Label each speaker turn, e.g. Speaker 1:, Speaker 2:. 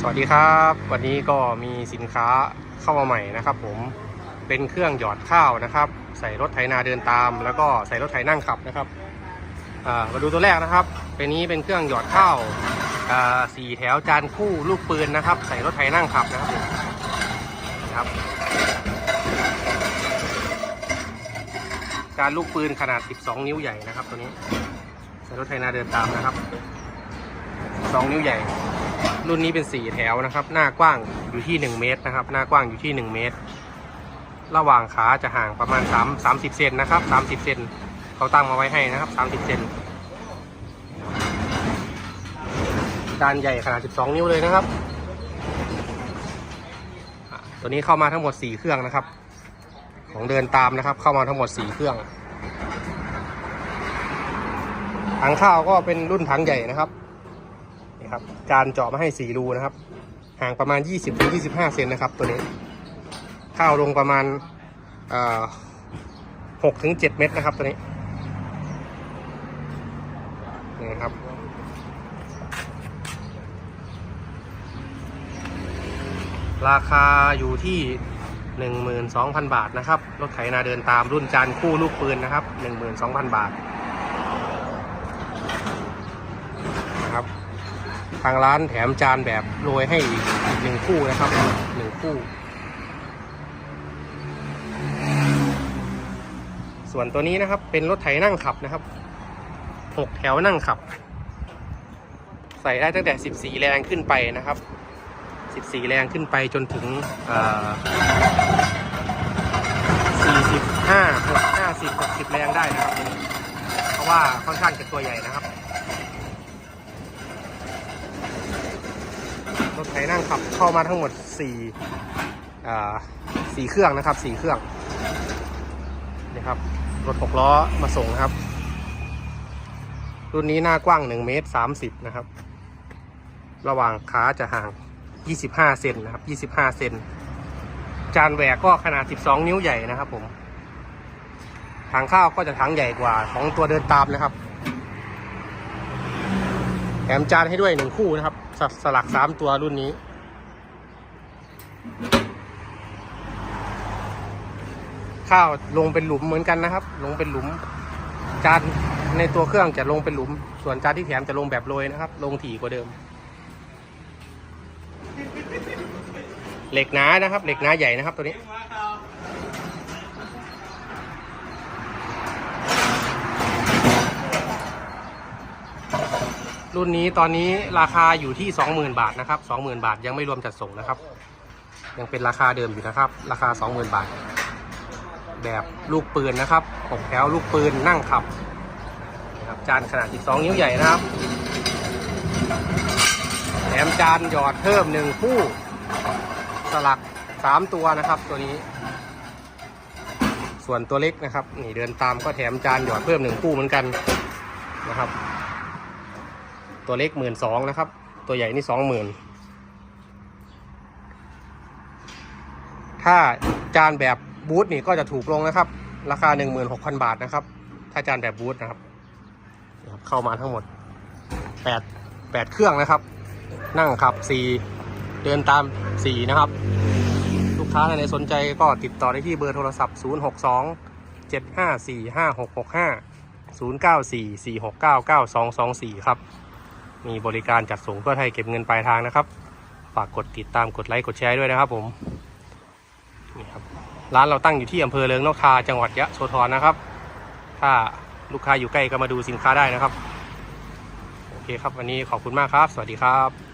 Speaker 1: สวัสดีครับ วันนี้ก็มีสินค้าเข้ามาใหม่นะครับ ผมเป็นเครื่องหยอดข้าวนะครับ ใส่รถไถนาเดินตาม แล้วก็ใส่รถไถนั่งขับนะครับมาดูตัวแรกนะครับ เป็นนี้เป็นเครื่องหยอดข้าวสี่แถวจานคู่ลูกปืนนะครับ ใส่รถไถนั่งขับนะครับนะครับ จานลูกปืนขนาด 12 นิ้วใหญ่นะครับ ตัวนี้ ใส่รถไถนาเดินตามนะครับ 2 นิ้วใหญ่ รุ่นนี้เป็นสี่แถวนะครับ หน้ากว้างอยู่ที่1เมตรนะครับ หน้ากว้างอยู่ที่1เมตร ระหว่างขาจะห่างประมาณ3 30เซนนะครับ30เซนเขาตั้งมาไว้ให้นะครับ30เซนจานใหญ่ขนาด 12 นิ้วเลยนะครับ ตัวนี้เข้ามาทั้งหมด 4 เครื่องนะครับ ของเดินตามนะครับ เข้ามาทั้งหมด 4 เครื่อง ถังข้าวก็เป็นรุ่นถังใหญ่นะครับ ครับ จานเจาะมาให้4รูนะครับ ห่างประมาณ 20-25 เซนนะครับ ตัวนี้เข้าลงประมาณเอ่อ6ถึง7เม็ดนะครับตัวนี้นี่ครับราคาอยู่ที่ 12,000 บาทนะครับ รถไถนาเดินตามรุ่นจานคู่ลูกปืนนะครับ 12,000 บาทนะครับ ทางร้านแถมจานแบบโรยให้อีกหนึ่งคู่นะครับหนึ่งคู่ ส่วนตัวนี้นะครับเป็นรถไถนั่งขับนะครับหกแถวนั่งขับ ใส่ได้ตั้งแต่สิบสี่แรงขึ้นไปนะครับสิบสี่แรงขึ้นไปจนถึงสี่สิบห้าหกห้าสิบหกสิบแรงได้นะครับเพราะว่าค่อนข้างจะตัวใหญ่นะครับ รถไถนั่งขับเข้ามาทั้งหมด4อ่าสี่เครื่องนะครับสี่เครื่องนี่ครับรถหกล้อมาส่งนะครับ รุ่นนี้หน้ากว้าง1เมตร30นะครับ ระหว่างขาจะห่าง 25เซนนะครับ25เซนจานแหวกก็ขนาด 12 นิ้วใหญ่นะครับผมถังข้าวก็จะถังใหญ่กว่าของตัวเดินตามนะครับ แถมจานให้ด้วยหนึ่งคู่นะครับ สสลักสามตัวรุ่นนี้ ข้าวลงเป็นหลุมเหมือนกันนะครับ ลงเป็นหลุม จานในตัวเครื่องจะลงเป็นหลุม ส่วนจานที่แถมจะลงแบบโรยนะครับ ลงถี่กว่าเดิม เหล็กหนานะครับ เหล็กหนาใหญ่นะครับตัวนี้ รุ่นนี้ตอนนี้ราคาอยู่ที่ 20,000 บาทนะครับ 20,000 บาทยังไม่รวมจัดส่งนะครับ ยังเป็นราคาเดิมอยู่นะครับ ราคา 20,000 บาท แบบลูกปืนนะครับหกแถวลูกปืนนั่งขับนะครับจานขนาด 12 นิ้วใหญ่นะครับแถมจานหยอดเพิ่มหนึ่งคู่สลัก 3 ตัวนะครับตัวนี้ ส่วนตัวเล็กนะครับ นี่เดินตามก็แถมจานหยอดเพิ่มหนึ่งคู่เหมือนกันนะครับ ตัวเล็กหมื่นสองนะครับ ตัวใหญ่นี่สองหมื่นถ้าจานแบบบูธนี่ก็จะถูกลงนะครับ ราคาหนึ่งหมื่นหกพันบาทนะครับ ถ้าจานแบบบูธนะครับเข้ามาทั้งหมดแปดแปดเครื่องนะครับ นั่งขับสี่เดินตามสี่นะครับ ลูกค้าท่านใดสนใจก็ติดต่อได้ที่เบอร์โทรศัพท์ 0 6 2 7 5 4 5 6 6 5 0 9 4 4 6 9 9 2 2 4 ครับ มีบริการจัดส่งเพื่อไทยเก็บเงินปลายทางนะครับ ฝากกดติดตามกดไลค์กดแชร์ด้วยนะครับผมนี่ครับร้านเราตั้งอยู่ที่อำเภอเลิงนกทาจังหวัดยะโสธรนะครับ ถ้าลูกค้าอยู่ใกล้ก็มาดูสินค้าได้นะครับ โอเคครับวันนี้ขอบคุณมากครับ สวัสดีครับ